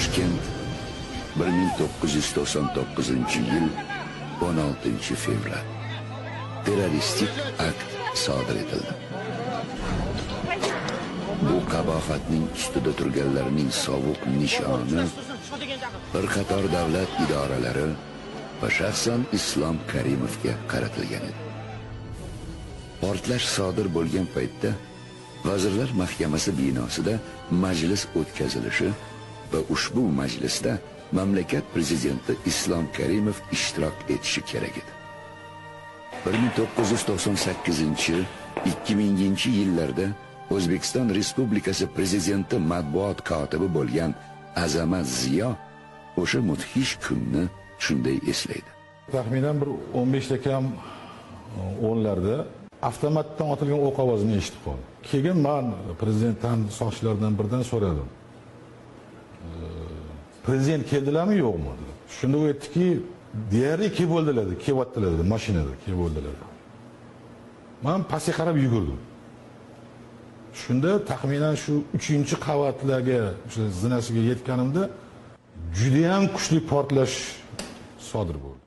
Toshkent 1999 yil 16 fevral terroristik akt sodir etildi. Bu qabohatning ustida turganlarning sovuq nishoni bir qator davlat idoralari va shaxsan Islom Karimovga qaratilgan edi. Portlash sodir bo'lgan paytda Vazirlar Mahkamasi binosida majlis o'tkazilishi va ushbu majlisda mamlakat prezidenti Islom Karimov ishtirok etishi kerak edi. 1998-2000 yillarda O'zbekiston Respublikasi prezidenti matbuot kotibi bo'lgan Azamat Ziyo o'sha mudhish kunni shunday eslaydi. Taxminan bir 15 kam e, o'nlarda avtomatdan otilgan o'q ovozini eshitib qoldim. Keyin men prezidentdan soqchilardan birdan so'radim. Prezident keldilarmi yo'qmi dedi. Shunda u aytdiki, deyarli kelib bo'ldilar dedi, kelyaptilar dedi, mashinada kelib bo'ldilar. Men pastga qarab yugurdim. Shunda taxminan shu 3-qavatlarga, o'sha zinasiga yetganimda juda ham kuchli portlash sodir bo'ldi.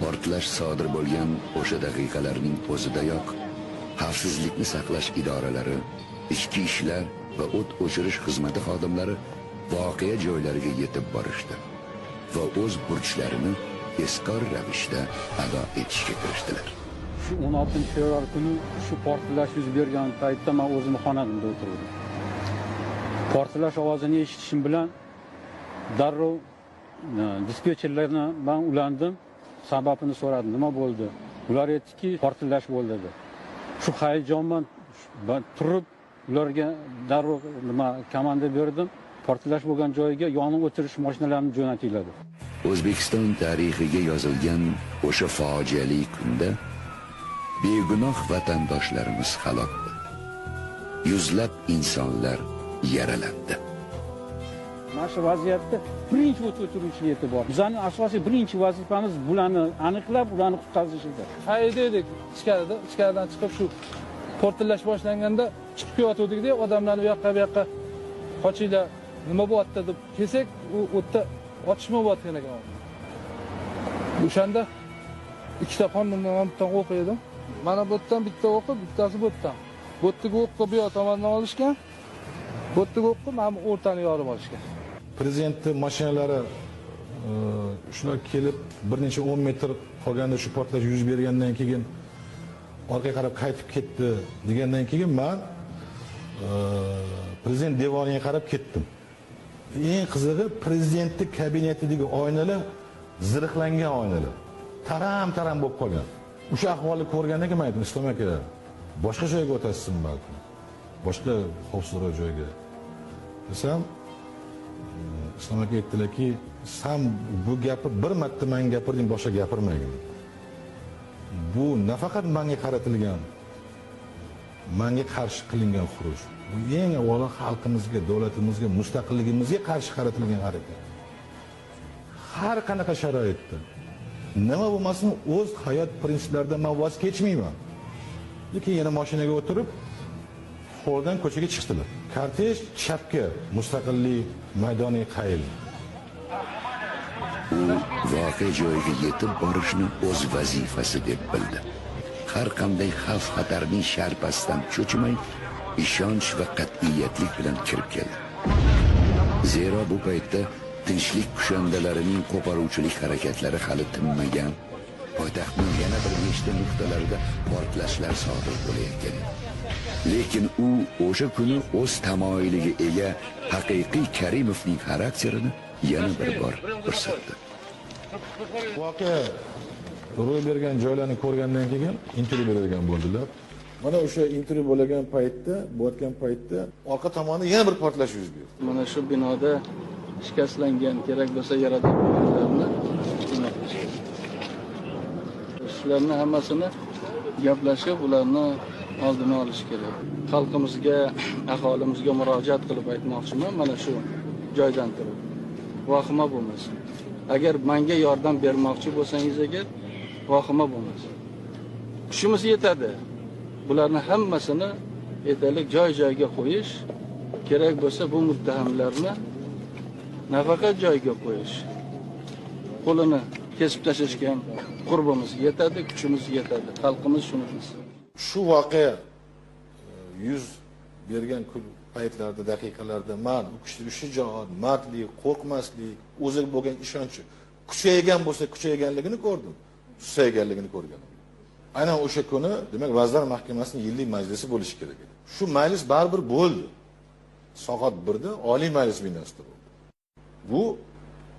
Portlash sodir bo'lgan o'sha daqiqalarning o'zidayoq xavfsizlikni saqlash idoralari, ichki ishlar va o't o'chirish xizmati xodimlari voqea joylariga yetib borishdi va o'z burchlarini tezkor ravishda ado etishga kirishdilar. shu 16 fevral kuni shu portlash yuz bergan paytda men o'zimni xonamda o'tirdim portlash ovozini eshitishim bilan darrov e, dispetcherlarni man ulandim sababini so'radim nima bo'ldi ular aytdiki portlash bo'ldi dedi. Shu hayajonman turib ularga darrov nima komanda berdim. Portlash bo'lgan joyga yonib o'tirish mashinalarini jo'natinglar deb. O'zbekiston tarixiga yozilgan o'sha fojiali kunda begunoh vatandoshlarimiz halok bo'ldi. Yuzlab insonlar yaralandi. mana shu vaziyatda birinchi o't o'chiruvchilik bor. Bizani asosiy birinchi vazifamiz bularni aniqlab ularni qutqazishdir. Qayerda edik ichkarida ichkaridan chiqib shu portlash boshlanganda chiqib kelayotgandikda odamlarni u yoqqa bu yoqqa qochinglar nima bo'lyapti? deb kelsak u yerda otishma bo'layotgan ekan o'shanda ikkita qonundan bitta o'q edim. Mana bu yerdan bitta o'qi bittasi bu yerdan bu yerdagi o'qni bu yoq tomondan olishgan bu yerdagi o'qni mana bu o'rtani yorib olishgan. Prezidentni mashinalari e, shular kelib bir necha 10 metr qolganda shu portlash yuz bergandan keyin orqaga qarab qaytib ketdi degandan keyin man e, prezident devoriga qarab ketdim. Eng qizig'i prezidentni kabinetidagi oynalar zirhlangan oynalar. Taram taram bo'lib qolgan. O'sha ahvolni ko'rgandan keyin man aytdim islom aka boshqa joyga o'tasizmi balki boshqa xavfsizroq joyga. Desam islom aka aytdilarki san bu gapni bir marta man gapirding boshqa gapirmagin. Bu nafaqat manga qaratilgan manga qarshi qilingan xuruj. Bu eng avvalo xalqimizga davlatimizga mustaqilligimizga qarshi qaratilgan harakat. Har qanaqa sharoitda nima bo'lmasin o'z hayot prinsiplaridan man voz kechmayman. Lekin yana mashinaga o'tirib xo'rdan ko'chaga chiqdilar. Kortej chapga mustaqillik maydoniga qayildi U voqea joyiga yetib borishni o'z vazifasi deb bildi. Har qanday xavf xatarning sharpasidan cho'chimay, ishonch va qat'iyatlik bilan kirib keldi. Zero bu paytda tinchlik kushandalarining qo'poruvchilik harakatlari hali tinmagan, poytaxtning yana bir nechta nuqtalarida portlashlar sodir bo'layotgan edi. Lekin u o'sha kuni o'z tamoyiliga ega haqiqiy Karimovning xarakterini yana bir bor ko'rsatdi. voqea. Ro'y bergan joylarni ko'rgandan keyin intervyu beradigan bo'ldilar. Mana o'sha intervyu bo'lagan paytda bo'layotgan paytda orqa tomonda yana bir portlash yuz berdi. Mana shu binoda shikastlangan kerak bo'lsa yaradorlarni shularni hammasini gaplashib ularni oldini olish kerak. Xalqimizga aholimizga murojaat qilib aytmoqchiman mana shu joydan turib vahima bo'lmasin. Agar menga yordam bermoqchi bo'lsangiz agar vahima bo'lmasin. Kuchimiz yetadi. Bularni hammasini aytaylik joy joyiga qo'yish kerak bo'lsa bu muttahamlarni nafaqat joyiga qo'yish. Qo'lini kesib tashlashga ham qurbimiz yetadi kuchimiz yetadi xalqimiz shuni bilsin shu voqea e, yuz bergan kun paytlarda daqiqalarda man u kishi shijoat mardlik qo'rqmaslik o'ziga bo'lgan ishonchi kuchaygan bo'lsa kuchayganligini ko'rdim susayganligini ko'rganim aynan o'sha kuni demak vazirlar mahkamasini yillik majlisi bo'lishi kerak edi. Shu majlis baribir bo'ldi. Soat birda oliy majlis binosida bo'ldi. Bu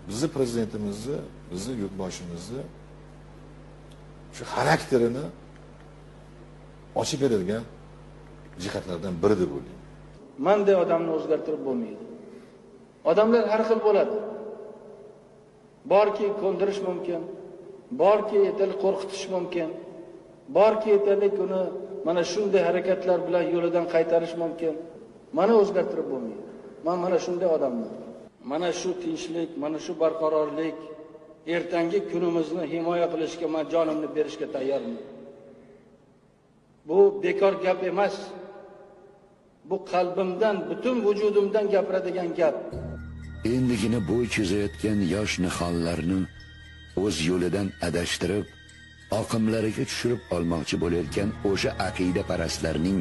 bizni prezidentimizni bizni yurtboshimizni shu xarakterini ochib beradigan jihatlardan biri deb o'ylayman manday odamni o'zgartirib bo'lmaydi. Odamlar har xil bo'ladi. Borki ko'ndirish mumkin borki aytaylik qo'rqitish mumkin borki aytaylik uni mana shunday harakatlar bilan yo'lidan qaytarish mumkin. Mani o'zgartirib bo'lmaydi. Man mana shunday odamman. Mana shu tinchlik mana shu barqarorlik ertangi kunimizni himoya qilishga man jonimni berishga tayyorman. Bu bekor gap emas. Bu qalbimdan butun vujudimdan gapiradigan gap. Endigina bo'y cho'zayotgan yosh nihonlarni o'z yo'lidan adashtirib oqimlariga tushirib olmoqchi bo'layotgan o'sha aqida parastlarning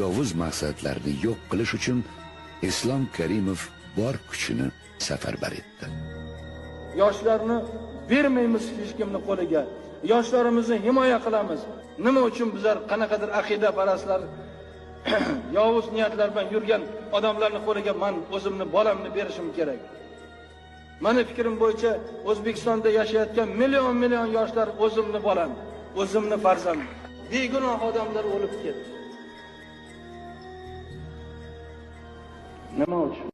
yovuz maqsadlarini yo'q qilish uchun islom karimov bor kuchini safarbar etdi. Yoshlarni bermaymiz hech kimni qo'liga. Yoshlarimizni himoya qilamiz. Nima uchun bizlar qanaqadir aqida parastlar yovuz niyatlar bilan yurgan odamlarni qo'liga man o'zimni bolamni berishim kerak. Mani fikrim bo'yicha o'zbekistonda yashayotgan million million yoshlar o'zimni bolam o'zimni farzandim begunoh odamlar o'lib ketdi. Nima uchun?